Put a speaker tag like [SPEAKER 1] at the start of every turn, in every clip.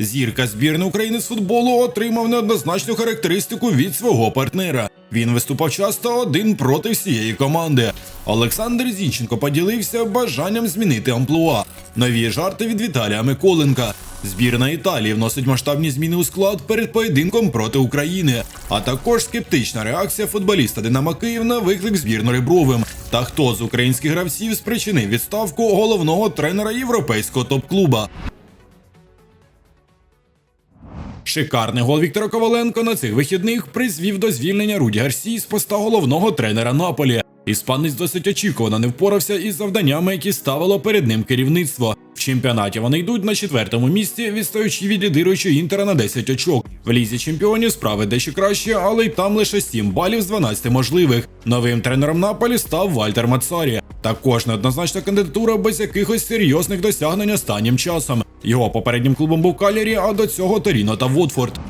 [SPEAKER 1] Зірка збірної України з футболу отримав неоднозначну характеристику від свого партнера. Він виступав часто один проти всієї команди. Олександр Зінченко поділився бажанням змінити амплуа. Нові жарти від Віталія Миколенка. Збірна Італії вносить масштабні зміни у склад перед поєдинком проти України, а також скептична реакція футболіста Динамо Київ на виклик збірну Ребровим. Та хто з українських гравців спричинив відставку головного тренера європейського топ-клуба. Шикарний гол Віктора Коваленко на цих вихідних призвів до звільнення Руді Гарсі з поста головного тренера Наполі. Іспанець досить очікувано не впорався із завданнями, які ставило перед ним керівництво. В чемпіонаті вони йдуть на четвертому місці, відстаючи від лідируючого інтера на 10 очок. В лізі чемпіонів справи дещо краще, але й там лише 7 балів з 12 можливих. Новим тренером Наполі став Вальтер Мацарі. Також неоднозначна кандидатура без якихось серйозних досягнень останнім часом. Його попереднім клубом був Калірі, а до цього Торіно та Вотфорд.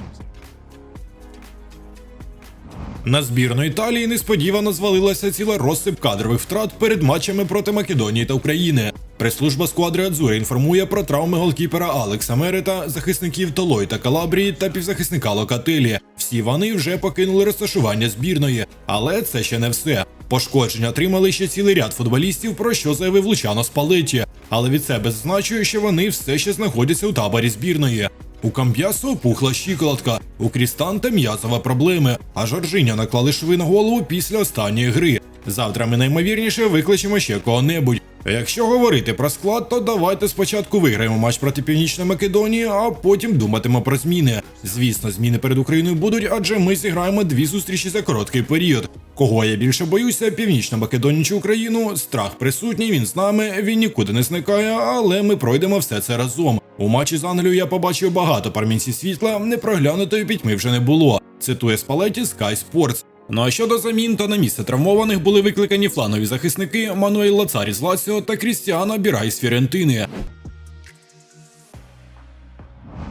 [SPEAKER 1] На збірну Італії несподівано звалилася ціла розсип кадрових втрат перед матчами проти Македонії та України. Прес-служба сквадри Адзури інформує про травми голкіпера Алекса Мерета, захисників Толой та Калабрії та півзахисника Локателі. Всі вони вже покинули розташування збірної, але це ще не все. Пошкодження отримали ще цілий ряд футболістів, про що заявив Лучано Спалеті. Але від себе зазначує, що вони все ще знаходяться у таборі збірної. У Камп'ясо опухла щиколотка, у Крістанта м'язова проблеми, а Жоржиня наклали шви на голову після останньої гри. Завтра ми наймовірніше викличемо ще кого-небудь. Якщо говорити про склад, то давайте спочатку виграємо матч проти Північної Македонії, а потім думатимо про зміни. Звісно, зміни перед Україною будуть, адже ми зіграємо дві зустрічі за короткий період. Кого я більше боюся, Північна Македонія чи Україну? Страх присутній, він з нами, він нікуди не зникає, але ми пройдемо все це разом. У матчі з Англією я побачив багато пармінців світла, непроглянутої пітьми вже не було. Цитує Спалеті Sky Sports. Ну а щодо замін, то на місце травмованих були викликані фланові захисники Мануель Лацарі з Лаціо та Крістіана Бірай з Фірентини.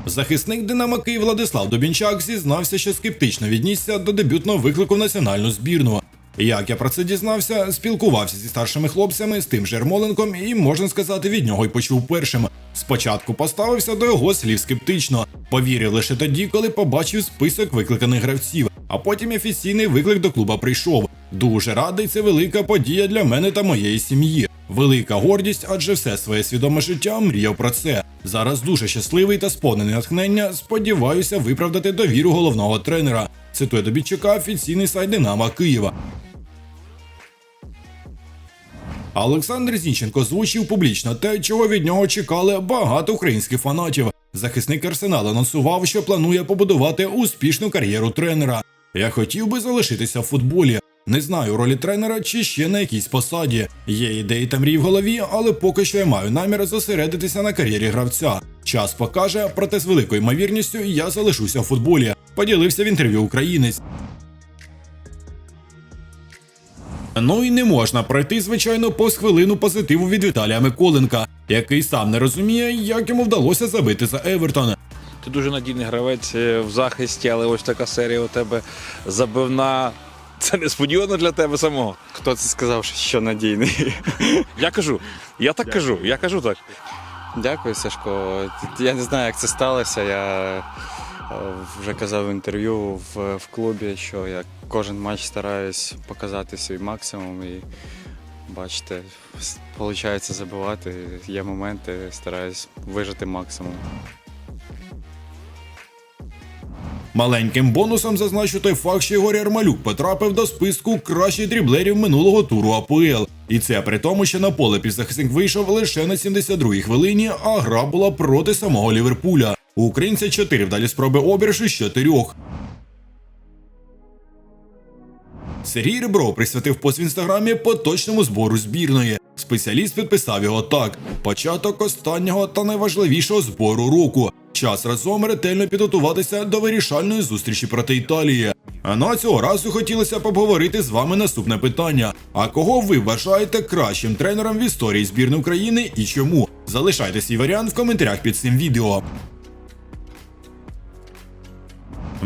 [SPEAKER 1] Захисник Динамо Київ Владислав Дубінчак зізнався, що скептично віднісся до дебютного виклику в національну збірну. Як я про це дізнався, спілкувався зі старшими хлопцями з тим же Ермоленком і, можна сказати, від нього й почув першим. Спочатку поставився до його слів скептично, повірив лише тоді, коли побачив список викликаних гравців, а потім офіційний виклик до клуба прийшов. Дуже радий, це велика подія для мене та моєї сім'ї. Велика гордість, адже все своє свідоме життя мріяв про це. Зараз дуже щасливий та сповнений натхнення. Сподіваюся виправдати довіру головного тренера. Цитує Добітчука офіційний сайт Динамо Києва. Олександр Зінченко звучив публічно те, чого від нього чекали багато українських фанатів. Захисник Арсенал анонсував, що планує побудувати успішну кар'єру тренера. Я хотів би залишитися в футболі. Не знаю ролі тренера чи ще на якійсь посаді. Є ідеї та мрії в голові, але поки що я маю намір зосередитися на кар'єрі гравця. Час покаже, проте з великою ймовірністю я залишуся в футболі. Поділився в інтерв'ю українець. Ну і не можна пройти, звичайно, повз хвилину позитиву від Віталія Миколенка, який сам не розуміє, як йому вдалося забити за Евертон.
[SPEAKER 2] Ти дуже надійний гравець е, в захисті, але ось така серія у тебе забивна. Це несподівано для тебе самого.
[SPEAKER 3] Хто це сказав, що надійний?
[SPEAKER 2] Я кажу, я так кажу, я кажу так.
[SPEAKER 3] Дякую, Сашко. Я не знаю, як це сталося. Я вже казав в інтерв'ю в, в клубі, що я кожен матч стараюсь показати свій максимум і бачите, виходить забивати. Є моменти, стараюсь вижити максимум.
[SPEAKER 1] Маленьким бонусом зазначу той факт, що Ігор Ярмалюк потрапив до списку кращих дріблерів минулого туру АПЛ. І це при тому, що на поле півзахисник вийшов лише на 72-й хвилині, а гра була проти самого Ліверпуля. У українця 4 вдалі спроби обірші з 4. Сергій Ребров присвятив пост в інстаграмі поточному збору збірної. Спеціаліст підписав його так: початок останнього та найважливішого збору року. Час разом ретельно підготуватися до вирішальної зустрічі проти Італії. А на цього разу хотілося б обговорити з вами наступне питання: а кого ви вважаєте кращим тренером в історії збірної України і чому? Залишайте свій варіант в коментарях під цим відео.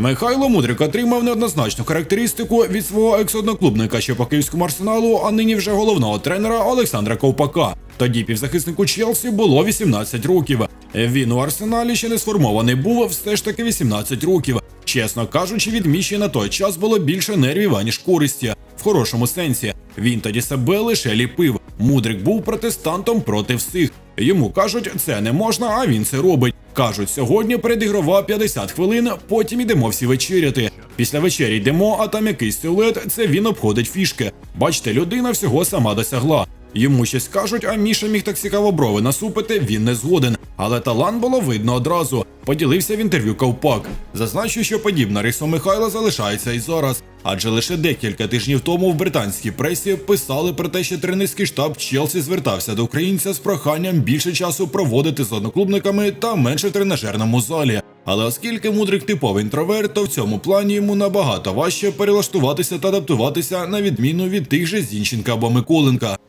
[SPEAKER 1] Михайло Мудрик отримав неоднозначну характеристику від свого екс-одноклубника ще по київському арсеналу, а нині вже головного тренера Олександра Ковпака. Тоді півзахиснику Челсі було 18 років. Він у арсеналі ще не сформований був, все ж таки 18 років. Чесно кажучи, від Міші на той час було більше нервів, аніж користі. В хорошому сенсі. Він тоді себе лише ліпив. Мудрик був протестантом проти всіх. Йому кажуть, це не можна, а він це робить. Кажуть, сьогодні передігрова 50 хвилин, потім ідемо всі вечеряти. Після вечері йдемо, а там якийсь силует, це він обходить фішки. Бачите, людина всього сама досягла. Йому щось кажуть, а Міша міг так цікаво брови насупити, він не згоден. Але талант було видно одразу. Поділився в інтерв'ю Ковпак. Зазначу, що подібна риса Михайла залишається і зараз. Адже лише декілька тижнів тому в британській пресі писали про те, що тренерський штаб Челсі звертався до українця з проханням більше часу проводити з одноклубниками та менше в тренажерному залі. Але оскільки мудрик типовий інтроверт, то в цьому плані йому набагато важче перелаштуватися та адаптуватися на відміну від тих же Зінченка або Миколенка.